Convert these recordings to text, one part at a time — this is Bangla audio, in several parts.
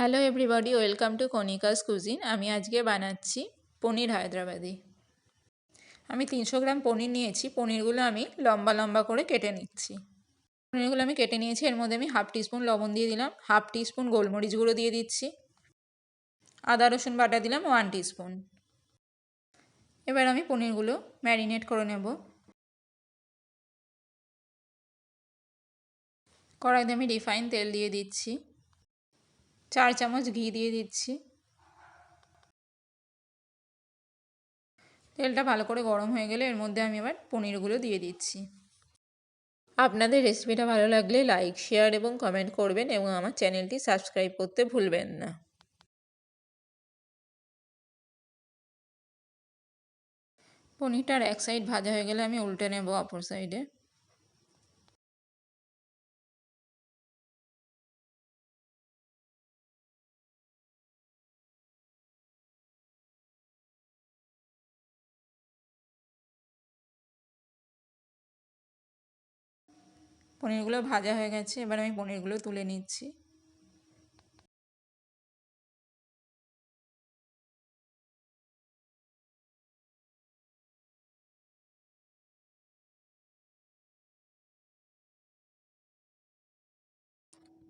Hello everybody welcome to Kanika's cuisine আমি আজকে বানাচ্ছি পনির হায়দ্রাবাদি। আমি তিনশো গ্রাম পনির নিয়েছি। পনিরগুলো আমি লম্বা লম্বা করে কেটে নিচ্ছি। পনিরগুলো আমি কেটে নিয়েছি। এর মধ্যে আমি হাফ টিস্পুন লবণ দিয়ে দিলাম। হাফ টিস্পুন গোলমরিচ গুঁড়ো দিয়ে দিচ্ছি। আদা, রসুন বাটা দিলাম ওয়ান টিস্পুন। এবার আমি পনিরগুলো ম্যারিনেট করে নেব। কড়াইতে আমি রিফাইন তেল দিয়ে দিচ্ছি। চার চামচ ঘি দিয়ে দিচ্ছি। তেলটা ভালো করে গরম হয়ে গেলে এর মধ্যে আমি এবার পনিরগুলো দিয়ে দিচ্ছি। আপনাদের রেসিপিটা ভালো লাগলে লাইক, শেয়ার এবং কমেন্ট করবেন এবং আমার চ্যানেলটি সাবস্ক্রাইব করতে ভুলবেন না। পনিরটার এক সাইড ভাজা হয়ে গেলে আমি উল্টে নেব অপর সাইডে। পনিরগুলো ভাজা হয়ে গেছে, এবার আমি পনিরগুলো তুলে নিচ্ছি।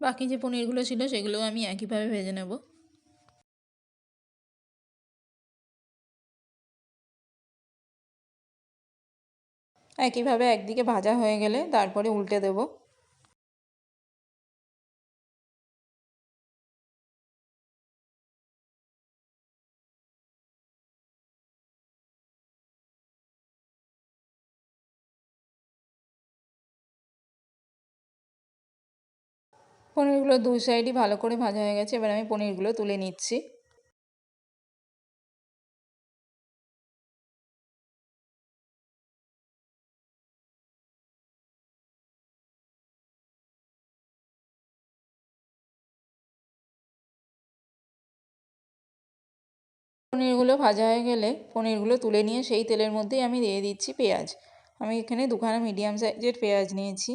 বাকি যে পনিরগুলো ছিল সেগুলো আমি একইভাবে ভেজে নেব। একইভাবে একদিকে ভাজা হয়ে গেলে তারপরে উল্টে দেব। পনিরগুলো দুই সাইডই ভালো করে ভাজা হয়ে গেছে। এবার আমি পনিরগুলো তুলে নিচ্ছি। পনিরগুলো ভাজা হয়ে গেলে পনিরগুলো তুলে নিয়ে সেই তেলের মধ্যেই আমি দিয়ে দিচ্ছি পেঁয়াজ। আমি এখানে দুখানা মিডিয়াম সাইজের পেঁয়াজ নিয়েছি।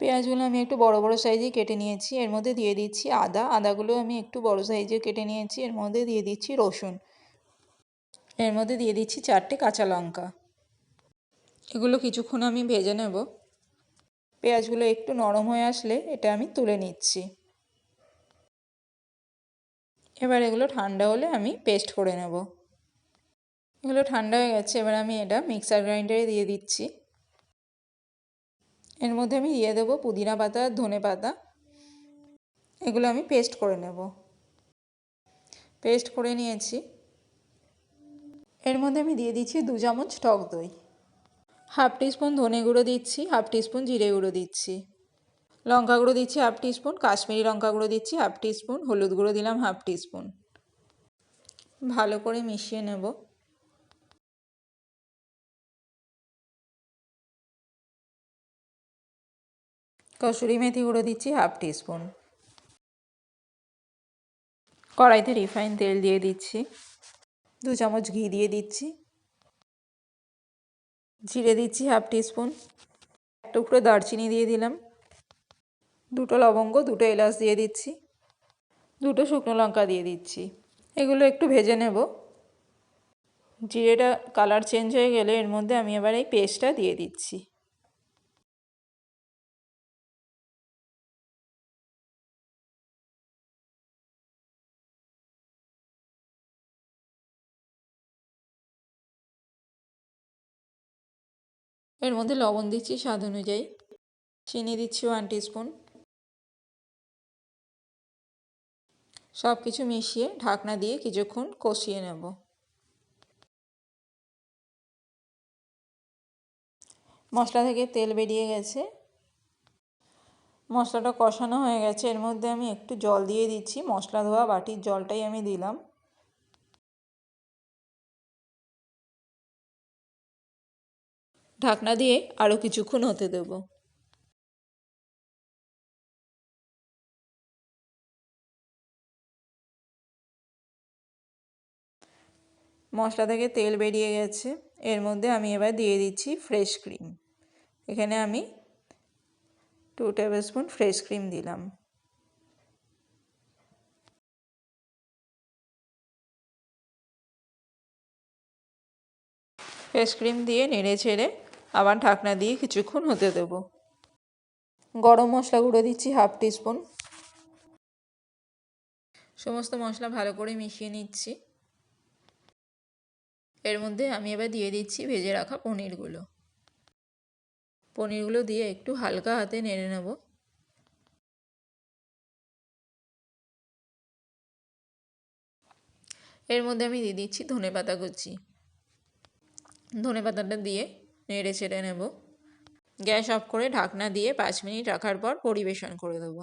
পেঁয়াজগুলো আমি একটু বড় বড় সাইজে কেটে নিয়েছি। এর মধ্যে দিয়ে দিচ্ছি আদা। আদাগুলো আমি একটু বড় সাইজে কেটে নিয়েছি। এর মধ্যে দিয়ে দিচ্ছি রসুন। এর মধ্যে দিয়ে দিচ্ছি চারটে কাঁচা লঙ্কা। এগুলো কিছুক্ষণ আমি ভেজে নেব। পেঁয়াজগুলো একটু নরম হয়ে আসলে এটা আমি তুলে নিচ্ছি। এবার এগুলো ঠান্ডা হলে আমি পেস্ট করে নেব। এগুলো ঠান্ডা হয়ে গেছে, এবার আমি এটা মিক্সার গ্রাইন্ডারে দিয়ে দিচ্ছি। এর মধ্যে আমি দিয়ে দেবো পুদিনা পাতা আর ধনে পাতা। এগুলো আমি পেস্ট করে নেব। পেস্ট করে নিয়েছি। এর মধ্যে আমি দিয়ে দিচ্ছি দু চামচ টক দই। হাফ টিস্পুন ধনে গুঁড়ো দিচ্ছি, হাফ টিস্পুন জিরে গুঁড়ো দিচ্ছি। লঙ্কা গুঁড়ো দিচ্ছি হাফ টিস্পুন, কাশ্মীরি লঙ্কা গুঁড়ো দিচ্ছি হাফ টিস্পুন, হলুদ গুঁড়ো দিলাম হাফ টিস্পুন। ভালো করে মিশিয়ে নেব। কসুরি মেথি গুঁড়ো দিচ্ছি হাফ টিস্পুন। কড়াইতে রিফাইন তেল দিয়ে দিচ্ছি। দু চামচ ঘি দিয়ে দিচ্ছি। জিরে দিচ্ছি হাফ টিস্পুন। এক টুকরো দারচিনি দিয়ে দিলাম। দুটো লবঙ্গ, দুটো এলাচ দিয়ে দিচ্ছি। দুটো শুকনো লঙ্কা দিয়ে দিচ্ছি। এগুলো একটু ভেজে নেব। জিরেটা কালার চেঞ্জ হয়ে গেলে এর মধ্যে আমি এবার এই পেস্টটা দিয়ে দিচ্ছি। এর মধ্যে লবণ দিচ্ছি স্বাদ অনুযায়ী। চিনি দিচ্ছি ওয়ান টিস্পুন। সব কিছু মিশিয়ে ঢাকনা দিয়ে কিছুক্ষণ কষিয়ে নেব। মশলা থেকে তেল বেরিয়ে গেছে। মশলাটা কষানো হয়ে গেছে। এর মধ্যে আমি একটু জল দিয়ে দিচ্ছি। মশলা ধোয়া বাটির জলটাই আমি দিলাম। ঢাকনা দিয়ে আরও কিছুক্ষণ হতে দেব। মশলা থেকে তেল বেরিয়ে গেছে। এর মধ্যে আমি এবার দিয়ে দিচ্ছি ফ্রেশ ক্রিম এখানে আমি two table spoon fresh cream দিলাম। ফ্রেশ ক্রিম দিয়ে নেড়ে ছেড়ে আবার ঢাকনা দিয়ে কিছুক্ষণ হতে দেব। গরম মশলা গুঁড়ো দিচ্ছি হাফ টিস্পুন সমস্ত মশলা ভালো করে মিশিয়ে নিচ্ছি। এর মধ্যে আমি এবার দিয়ে দিচ্ছি ভেজে রাখা পনিরগুলো। পনিরগুলো দিয়ে একটু হালকা হাতে নেড়ে নেব। এর মধ্যে আমি দিয়ে দিচ্ছি ধনে পাতা কুচি। ধনে পাতাটা দিয়ে নেড়ে চেড়ে নেব। গ্যাস অফ করে ঢাকনা দিয়ে পাঁচ মিনিট রাখার পর পরিবেশন করে দেবো।